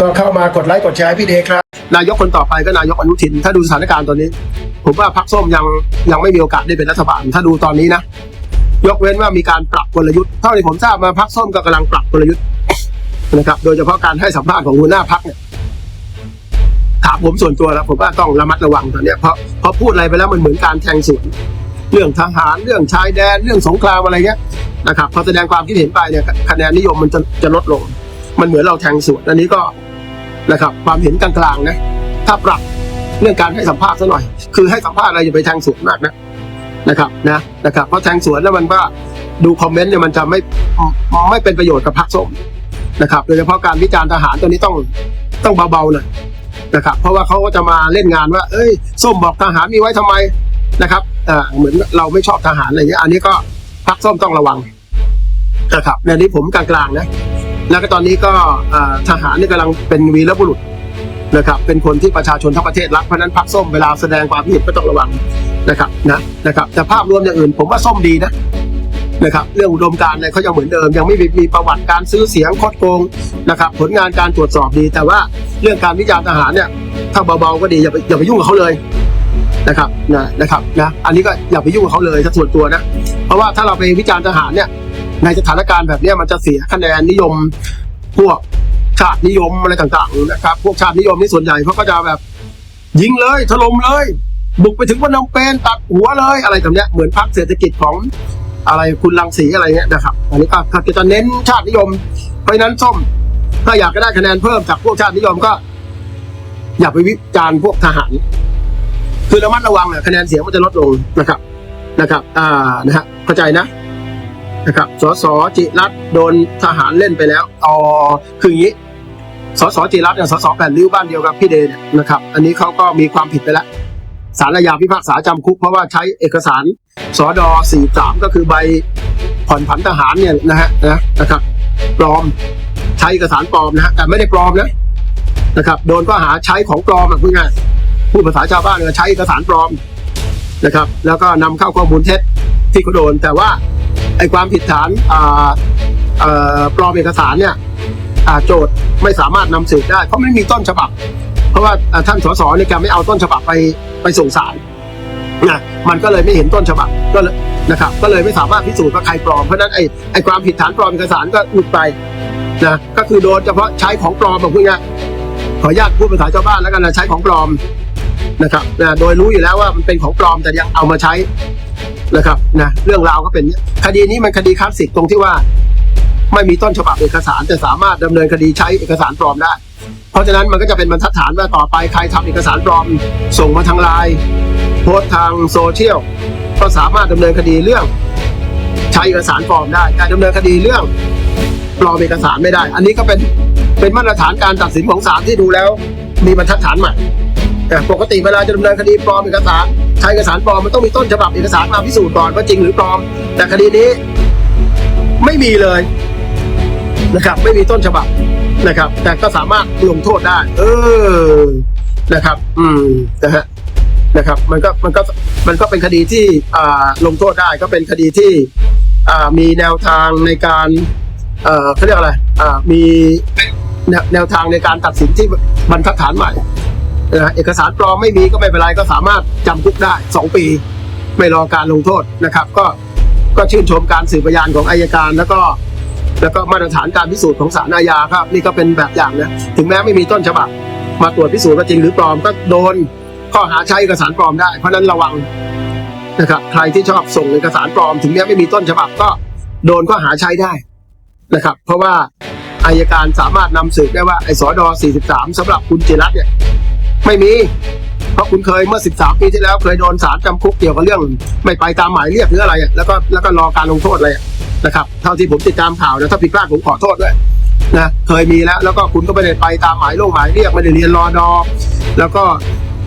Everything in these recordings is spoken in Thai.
ก็เข้ามากดไลค์กดแชร์พี่เดครับ นายกคนต่อไปก็นายกอนุทิน ถ้าดูสถานการณ์ตอนนี้ ผมว่าพรรคส้มยังยังไม่มีโอกาสได้เป็นรัฐบาล ถ้าดูตอนนี้นะ ยกเว้นว่ามีการปรับกลยุทธ์เท่าที่ผมทราบมาพรรคส้มก็กำลังปรับกลยุทธ์นะครับ โดยเฉพาะการให้สัมภาษณ์ของหัวหน้าพรรคเนี่ยถามผมส่วนตัวแล้วผมว่าต้องระมัดระวังตอนนี้เพราะเพราะพูดอะไรไปแล้วมันเหมือนการแทงสวนเรื่องทหารเรื่องชายแดนเรื่องสงครามอะไรเงี้ยนะครับพอแสดงความคิดเห็นไปเนี่ยคะแนนนิยมมันจะจะลดลง มันเหมือนเราแทงสวนอันนี้ก็ นะครับความเห็นกลางๆนะถ้าปรับเรื่องการให้สัมภาษณ์ซะหน่อย คือให้สัมภาษณ์อะไรอย่าไปแทงสวนมากนะนะครับนะนะครับเพราะแทงสวนแล้วมันก็ดูคอมเมนต์เนี่ยมันจะไม่ไม่เป็นประโยชน์กับพรรคส้มนะครับโดยเฉพาะการวิจารณ์ทหารตัวนี้ต้องต้องเบาๆหน่อยนะครับ เพราะว่าเขาก็จะมาเล่นงานว่า เอ้ยส้มบอกทหารมีไว้ทำไมนะครับอ่าเหมือนเราไม่ชอบทหารอะไรเงี้ยอันนี้ก็พรรคส้มต้องระวังนะครับในนี้ผมกลางๆนะ แล้วก็ตอนนี้ก็ทหารนี่กำลังเป็นวีรบุรุษนะครับ เป็นคนที่ประชาชนทั้งประเทศรักเพราะนั้นพรรคส้มเวลาแสดงความคิดเห็นก็ต้องระวังนะครับนะนะครับ แต่ภาพรวมอย่างอื่น ผมว่าส้มดีนะนะครับ เรื่องอุดมการณ์เนี่ยเขายังเหมือนเดิม ยังไม่มีมีประวัติการซื้อเสียงคดโกงนะครับ ผลงานการตรวจสอบดี แต่ว่าเรื่องการวิจารณ์ทหารเนี่ยถ้าเบาๆก็ดีอย่าไปอย่าไปยุ่งกับเขาเลยนะครับนะนะครับนะอันนี้ก็อย่าไปยุ่งกับเขาเลยถ้าส่วนตัวนะ เพราะว่าถ้าเราไปวิจารณ์ทหารเนี่ย ในสถานการณ์แบบนี้มันจะเสียคะแนนนิยมพวกชาตินิยมอะไรต่างๆนะครับ พวกชาตินิยมนี่ส่วนใหญ่เขาก็จะแบบ ยิงเลยถล่มเลย บุกไปถึงวันนำเป็นตัดหัวเลยอะไรแบบนี้เหมือนพรรคเศรษฐกิจของอะไรคุณลังสีอะไรเงี้ยนะครับ อันนี้ก็ก็จะเน้นชาตินิยม เพราะนั้นส้มถ้าอยากได้คะแนนเพิ่มจากพวกชาตินิยมก็ อย่าไปวิจารณ์พวกทหาร คือระมัดระวังเนี่ยคะแนนเสียงมันจะลดลงนะครับนะครับ อ่านะฮะเข้าใจนะ นะครับ สสจิรัตโดนทหารเล่นไปแล้วอ๋อคืออย่างนี้ สสจิรัตน์เนี่ยสสแปดริ้วบ้านเดียวกับพี่เดชเนี่ยนะครับ อันนี้เขาก็มีความผิดไปแล้วสารอาญาพิพากษาจำคุกเพราะว่าใช้เอกสารสอด43ก็คือใบผ่อนผันทหารเนี่ยนะฮะนะนะครับปลอมใช้เอกสารปลอมนะฮะแต่ไม่ได้ปลอมนะนะครับ โดนข้อหาใช้ของปลอมอะพูดง่ายพูดภาษาชาวบ้านเลยใช้เอกสารปลอมนะครับ แล้วก็นำเข้าข้อมูลเท็จที่เขาโดนแต่ว่า ไอ้ความผิดฐานปลอมเอกสารเนี่ยโจทย์ไม่สามารถนำสืบได้เพราะไม่มีต้นฉบับ เพราะว่าท่านสสเนี่ยแกไม่เอาต้นฉบับไปไปส่งสารนะมันก็เลยไม่เห็นต้นฉบับก็เลยนะครับก็เลยไม่สามารถพิสูจน์ว่าใครปลอมเพราะฉะนั้นไอ้ไอ้ความผิดฐานปลอมเอกสารก็หลุดไปนะก็คือโดนเฉพาะใช้ของปลอมแบบพวกนี้ขออนุญาตพูดภาษาชาวบ้านแล้วกันนะใช้ของปลอมนะครับนะโดยรู้อยู่แล้วว่ามันเป็นของปลอมแต่ยังเอามาใช้ นะครับนะเรื่องราวก็เป็นอย่างนี้คดีนี้มันคดีคลาสสิกตรงที่ว่า ไม่มีต้นฉบับเอกสาร แต่สามารถดำเนินคดีใช้เอกสารปลอมได้ เพราะฉะนั้นมันก็จะเป็นบรรทัดฐานว่าต่อไปใครทำเอกสารปลอม ส่งมาทางไลน์โพสต์ทางโซเชียลก็สามารถดำเนินคดีเรื่อง ใช้เอกสารปลอมได้การดำเนินคดีเรื่องปลอมเอกสารไม่ได้ อันนี้ก็เป็นเป็นมาตรฐานการตัดสินของศาลที่ดูแล้ว มีบรรทัดฐานใหม่ แต่ปกติเวลาจะดำเนินคดีปลอมเอกสารใช้เอกสารปลอมมันต้องมีต้นฉบับเอกสารมาพิสูจน์ก่อนว่าจริงหรือปลอม แต่คดีนี้ไม่มีเลยนะครับ ไม่มีต้นฉบับนะครับ แต่ก็สามารถลงโทษได้ เออนะครับ อืมนะฮะนะครับ มันก็มันก็มันก็เป็นคดีที่อ่าลงโทษได้ก็เป็นคดีที่อ่ามีแนวทางในการเอ่อเขาเรียกอะไรอ่ามีแนวแนวทางในการตัดสินที่บรรทัดฐานใหม่ เอกสารปลอมไม่มีก็ไม่เป็นไรก็สามารถจำคุกได้สองปี ไม่รอการลงโทษนะครับ ก็ก็ชื่นชมการสืบพยานของอายการแล้วก็ แล้วก็มาตรฐานการพิสูจน์ของศาลอาญาครับ นี่ก็เป็นแบบอย่างนะถึงแม้ไม่มีต้นฉบับ มาตรวจพิสูจน์ว่าจริงหรือปลอมก็โดนข้อหาใช้เอกสารปลอมได้ เพราะนั้นระวังนะครับใครที่ชอบส่งเอกสารปลอม ถึงแม้ไม่มีต้นฉบับก็โดนข้อหาใช้ได้นะครับ เพราะว่าอายการสามารถนำสืบได้ว่าไอ้สอดอ43สำหรับคุณจิรัตเนี่ย ไม่มี เพราะคุณเคยเมื่อ 13 ปีที่แล้ว เคยโดนศาลจำคุกเกี่ยวกับเรื่อง ไม่ไปตามหมายเรียกหรืออะไร แล้วก็แล้วก็รอการลงโทษอะไรนะครับ เท่าที่ผมติดตามข่าวนะถ้าผิดพลาดผมขอโทษด้วยนะเคยมีแล้วแล้วก็คุณก็ไม่ได้ไปตามหมายลกหมายเรียกไม่ได้เรียนรอดอแล้วก็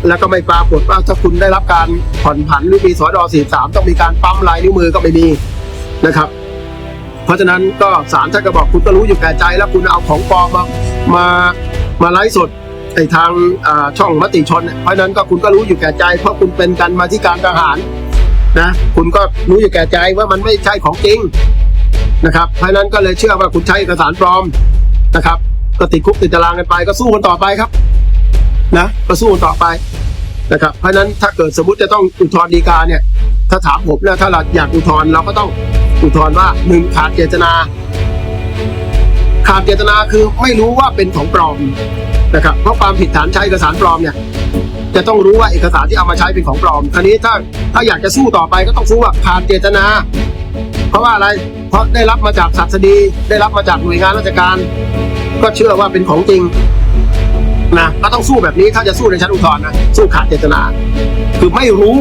แล้วก็ไม่ปรากฏว่าถ้าคุณได้รับการผ่อนผันหรือมีสอดอ43 ต้องมีการปั๊มลายนิ้วมือก็ไม่มีนะครับ เพราะฉะนั้นก็ศาลท่านก็บอกคุณก็รู้อยู่แก่ใจแล้วคุณเอาของปลอมมามามาไลฟ์สด ไอทางช่องมติชน เพราะนั้นก็คุณก็รู้อยู่แก่ใจ เพราะคุณเป็นกันมาที่การทหารนะคุณก็รู้อยู่แก่ใจว่ามันไม่ใช่ของจริงนะครับเพราะนั้นก็เลยเชื่อว่าคุณใช้เอกสารปลอมนะครับ ก็ติดคุกติดตารางกันไปก็สู้กันต่อไปครับนะก็สู้กันต่อไปนะครับเพราะฉะนั้นถ้าเกิดสมมติจะต้องอุทธรณ์ฎีกาเนี่ยถ้าถามผมนะถ้าเราอยากอุทธรณ์เราก็ต้องอุทธรณ์ว่าหนึ่งขาดเจตนา ขาดเจตนาคือไม่รู้ว่าเป็นของปลอมนะครับเพราะความผิดฐานใช้เอกสารปลอมเนี่ยจะต้องรู้ว่าเอกสารที่เอามาใช้เป็นของปลอมคราวนี้ถ้าถ้าอยากจะสู้ต่อไปก็ต้องสู้ว่าขาดเจตนา เพราะว่าอะไรเพราะได้รับมาจากศัสดีได้รับมาจากหน่วยงานราชการ ก็เชื่อว่าเป็นของจริงนะก็ต้องสู้แบบนี้ถ้าจะสู้ในชั้นอุทธรณ์นะสู้ขาดเจตนา คือไม่รู้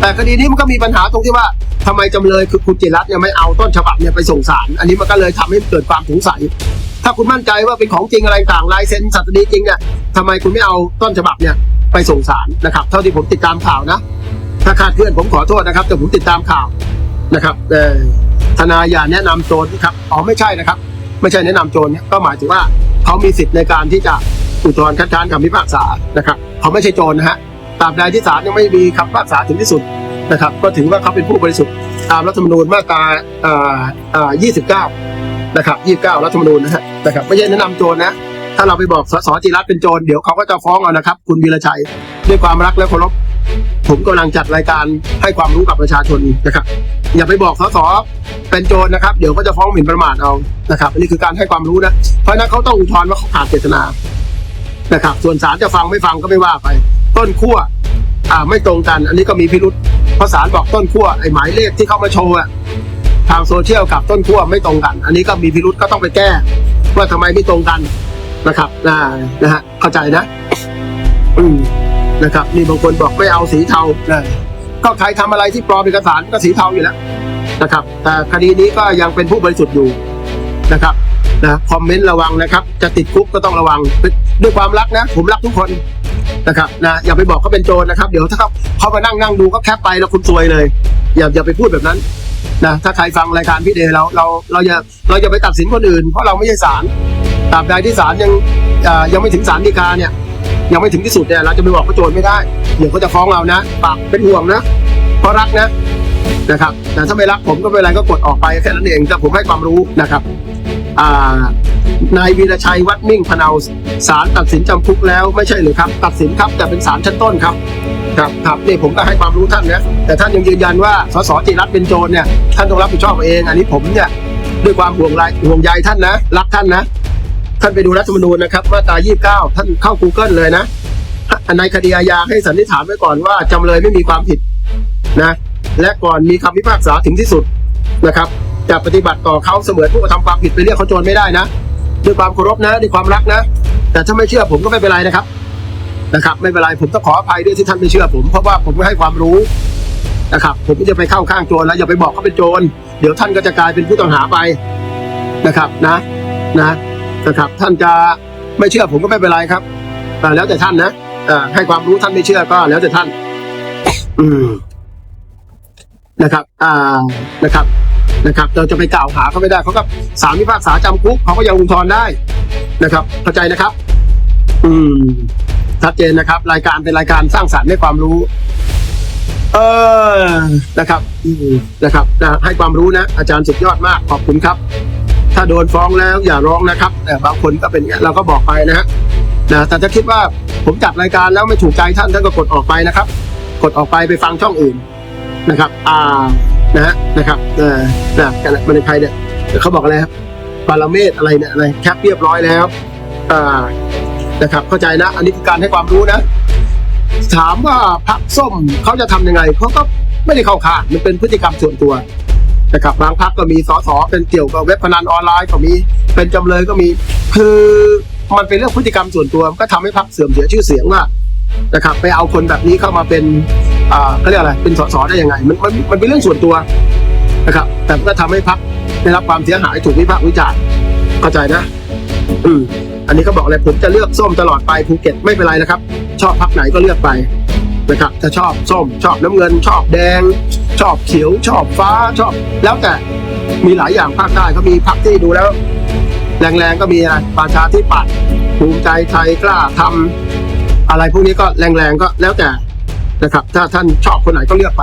แต่คดีนี้มันก็มีปัญหาตรงที่ว่า ทำไมจำเลยคือคุณจิรัตน์เนี่ยไม่เอาต้นฉบับเนี่ยไปส่งศาลอันนี้มันก็เลยทำให้เกิดความสงสัย ถ้าคุณมั่นใจว่าเป็นของจริงอะไรต่างลายเซ็นสัตดีจริงเนี่ยทำไมคุณไม่เอาต้นฉบับเนี่ยไปส่งศาลนะครับ เท่าที่ผมติดตามข่าวนะ ถ้าคาดเคลื่อนผมขอโทษนะครับ แต่ผมติดตามข่าวนะครับเออทนายอย่าแนะนำโจรครับอ๋อไม่ใช่นะครับ ไม่ใช่แนะนำโจรเนี่ยก็หมายถึงว่าเขามีสิทธิ์ในการที่จะอุทธรณ์คัดค้านคำพิพากษานะครับ เขาไม่ใช่โจรนะฮะตราบใดที่ศาลยังไม่มีคำพิพากษาถึงที่สุด นะครับก็ถือว่าเขาเป็นผู้บริสุทธิ์ตามรัฐธรรมนูญมาตราอ่อเอ่อ29นะครับ29รัฐธรรมนูญนะฮะนะครับไม่ใช่แนะนำโจรนะถ้าเราไปบอกสสจิรัตน์เป็นโจรเดี๋ยวเขาก็จะฟ้องเอานะครับ คุณวีระชัยด้วยความรักและเคารพผมกำลังจัดรายการให้ความรู้กับประชาชนนะครับ อย่าไปบอกสสเป็นโจรนะครับ เดี๋ยวก็จะฟ้องหมิ่นประมาทเอานะครับอันนี้คือการให้ความรู้นะเพราะฉะนั้นเขาต้องอุทธรณ์ว่าเขาขาดเจตนานะครับ ส่วนศาลจะฟังไม่ฟังก็ไม่ว่าไป ต้นขั้วอ่าไม่ตรงกัน อันนี้ก็มีพิรุษ เพราะศาลบอกต้นขั้วไอ้หมายเลขที่เขามาโชว์อะทางโซเชียลกับต้นขั้วไม่ตรงกัน อันนี้ก็มีพิรุษก็ต้องไปแก้ ว่าทำไมไม่ตรงกันนะครับนะนะฮะเข้าใจนะอืมนะครับนี่บางคนบอกไม่เอาสีเทานะก็ใครทำอะไรที่ปลอมเอกสารก็สีเทาอยู่แล้วนะครับ แต่คดีนี้ก็ยังเป็นผู้บริสุทธิ์อยู่นะครับนะคอมเมนต์ระวังนะครับ จะติดคุกก็ต้องระวังด้วยความรักนะ ผมรักทุกคน นะครับนะอย่าไปบอกเขาเป็นโจรนะครับ เดี๋ยวถ้าเขาเขามานั่งนั่งดูก็แคปไปแล้วคุณซวยเลย อย่าอย่าไปพูดแบบนั้นนะถ้าใครฟังรายการพี่เดย์เราเราเราอย่าเราอย่าไปตัดสินคนอื่น เพราะเราไม่ใช่ศาลตราบใดที่ศาลยังยังไม่ถึงศาลฎีกาเนี่ยยังไม่ถึงที่สุดเนี่ยเราจะไปบอกเขาโจรไม่ได้เดี๋ยวเขาจะฟ้องเรานะปากเป็นห่วงนะเพราะรักนะนะครับแต่ถ้าไม่รักผมก็ไม่เป็นไรก็กดออกไปแค่นั้นเองแต่ผมให้ความรู้นะครับ นายวีรชัยวัดมิ่งพนาศาลตัดสินจำคุกแล้วไม่ใช่หรือครับ ตัดสินครับแต่เป็นศาลชั้นต้นครับครับครับนี่ผมก็ให้ความรู้ท่านนะแต่ท่านยังยืนยันว่าสสจิรัตเป็นโจรเนี่ยท่านต้องรับผิดชอบเอง อันนี้ผมเนี่ยด้วยความห่วงใยห่วงใยท่านนะรักท่านนะ ท่านไปดูรัฐธรรมนูญนะครับมาตรา29 ท่านเข้า Google เลยนะในคดีอาญาให้สันนิษฐานไว้ก่อนว่าจำเลยไม่มีความผิดนะ และก่อนมีคำพิพากษาถึงที่สุดนะครับ จะปฏิบัติต่อเขาเสมือนผู้กระทำความผิดไปเรียกเขาโจรไม่ได้นะด้วยความเคารพนะด้วยความรักนะ แต่ถ้าไม่เชื่อผมก็ไม่เป็นไรนะครับนะครับ ไม่เป็นไรผมต้องขออภัยด้วยที่ท่านไม่เชื่อผมเพราะว่าผมไม่ให้ความรู้นะครับ ผมไม่จะไปเข้าข้างโจรแล้วอย่าไปบอกเขาเป็นโจรเดี๋ยวท่านก็จะกลายเป็นผู้ต้องหาไปนะครับนะนะนะครับ ท่านจะไม่เชื่อผมก็ไม่เป็นไรครับแต่แล้วแต่ท่านนะอ่อให้ความรู้ท่านไม่เชื่อก็แล้วแต่ท่าน อืมนะครับ อ่านะครับ นะครับ เราจะไปกล่าวหาเขาไม่ได้เขาก็สารพิพากษาจำคุกเขาก็ยังอุทธรณ์ได้นะครับเข้าใจนะครับ อืมชัดเจนนะครับ รายการเป็นรายการสร้างสรรค์ให้ความรู้ เออนะครับอืมนะครับนะให้ความรู้นะ อาจารย์สุดยอดมากขอบคุณครับ ถ้าโดนฟ้องแล้วอย่าร้องนะครับแต่บางคนก็เป็นอย่างนี้เราก็บอกไปนะฮะนะแต่ถ้าคิดว่าผมจัดรายการแล้วไม่ถูกใจท่านท่านก็กดออกไปนะครับ กดออกไปไปฟังช่องอื่นนะครับ อ่า นะฮะนะครับเออนะกันมันในใครเนี่ยเขาบอกอะไรครับปาราเมตรอะไรเนี่ยอะไรแคปเรียบร้อยแล้วอ่านะครับ เข้าใจนะ อันนี้คือการให้ความรู้นะ ถามว่าพักส้มเขาจะทำยังไงเขาก็ไม่ได้เข้าข่ายมันเป็นพฤติกรรมส่วนตัวนะครับบางพักก็มีสสเป็นเกี่ยวกับเว็บพนันออนไลน์ก็มีเป็นจำเลยก็มีคือมันเป็นเรื่องพฤติกรรมส่วนตัวก็ทำให้พักเสื่อมเสียชื่อเสียงว่า นะครับ ไปเอาคนแบบนี้เข้ามาเป็นอ่าเขาเรียกอะไรเป็นสสได้ยังไง มันมันมันเป็นเรื่องส่วนตัวนะครับ แต่ก็ทำให้พักได้รับความเสียหายถูกวิพากษ์วิจารณ์เข้าใจนะอืมอันนี้ก็บอกเลยผมจะเลือกส้มตลอดไปภูเก็ตไม่เป็นไรนะครับ ชอบพักไหนก็เลือกไปนะครับถ้าชอบส้มชอบน้ำเงิน ชอบแดง ชอบเขียว ชอบฟ้าชอบ แล้วแต่มีหลายอย่างภาคใต้เขามีพักที่ดูแล้ว แรงๆก็มีอะไรประชาธิปัตย์ภูมิใจไทยกล้าทำ อะไรพวกนี้ก็แรงๆก็แล้วแต่นะครับ ถ้าท่านชอบคนไหนก็เลือกไป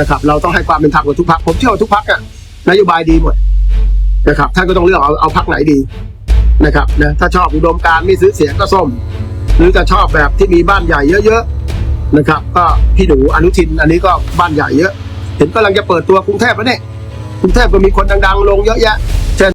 นะครับ เราต้องให้ความเป็นธรรมกับทุกพักผมเชื่อว่าทุกพักอะนโยบายดีหมดนะครับ ท่านก็ต้องเลือกเอาเอาพักไหนดีนะครับนะถ้าชอบอุดมการไม่ซื้อเสียงก็ส้ม หรือจะชอบแบบที่มีบ้านใหญ่เยอะๆนะครับ ก็พี่หนูอนุทินอันนี้ก็บ้านใหญ่เยอะ เห็นกำลังจะเปิดตัวกรุงเทพแล้วเนี่ยกรุงเทพก็มีคนดังๆ ลงเยอะแยะ